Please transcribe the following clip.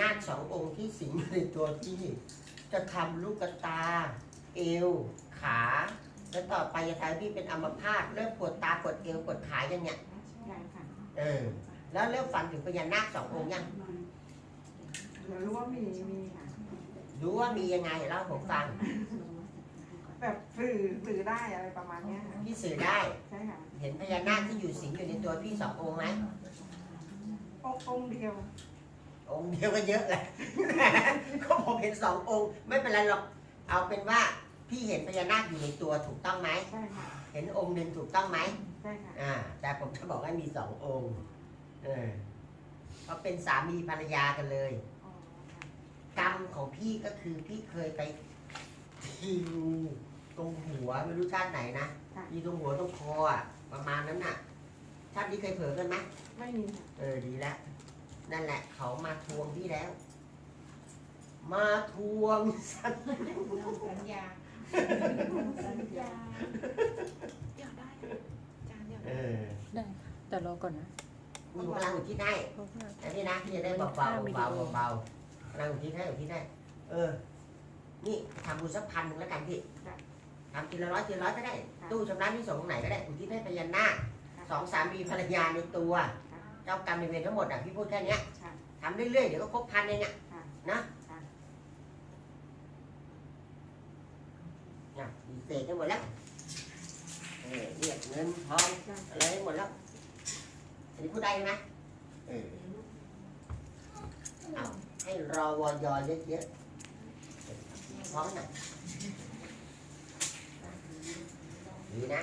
นาคสององค์ที่สิงอยู่ในตัวพี่ จะทำลูกตา เอว ขา แล้วต่อไปจะทำให้พี่เป็นอัมพาตเริ่มปวดตาปวดเอวปวดขาอย่างเนี้ยยังค่ะเออ แล้วเริ่มฝันถึงพญานาคสององค์ยังเดี๋ยวรู้ว่ามีมีค่ะรู้ว่ามียังไงเล่าให้ผมฟังแบบสื่อสื่อได้อะไรประมาณเนี้ยค่ะพี่สื่อได้ ใช่ค่ะเห็นพญานาคที่อยู่สิงอยู่ในตัวพี่สององค์ไหมองค์องค์เดียว องค์เดียวก็เยอะแหละ ก็ผมเห็นสององค์ไม่เป็นไรหรอก เอาเป็นว่าพี่เห็นพญานาคอยู่ในตัวถูกต้องไหม ใช่ค่ะเห็นองค์หนึ่งถูกต้องไหม ใช่ค่ะอ่า แต่ผมจะบอกว่ามีสององค์ เออเขาเป็นสามีภรรยากันเลย อ๋อค่ะกรรมของพี่ก็คือพี่เคยไปทีงูตรงหัวไม่รู้ชาติไหนนะค่ะทีตรงหัวตรงคออะประมาณนั้นน่ะ ชาตินี้เคยเผลอกันไหม ไม่มีค่ะเออดีแล้ว นั่นแหละ เขามาทวงพี่แล้ว มาทวงสัญสัญญาสัญญาอยากได้จานอยากเอได้อได้ค่ะแต่รอก่อนนะหนูกำลังอุทิศให้เพราะว่าอันนี้นะพี่จะได้เบาๆเบาๆเบาๆเบาๆกำลังอุทิศให้อุทิศให้เออ นี่ทำบุญสักพันหนึ่งแล้วกันพี่ทำทีละร้อยทีละร้อยก็ได้ ตู้ชำระที่ส่งตรงไหนก็ได้อุทิศให้พญานาคสองสามีภรรยาในตัว เจ้ากรรมในายเวรทั้งหมดอะพี่พูดแค่เนี้ยค่ะทำเรื่อยๆเดี๋ยวก็ครบพันเองอะค่ะ นะค่ะน่ะดีเสกกันหมดแล้วเออเรียกเงินทองอะไรได้หมดแล้วอันนี้พูดได้ไหมเออเอาให้รอวอยอเยอะๆพร้อมหน่อยดีนะ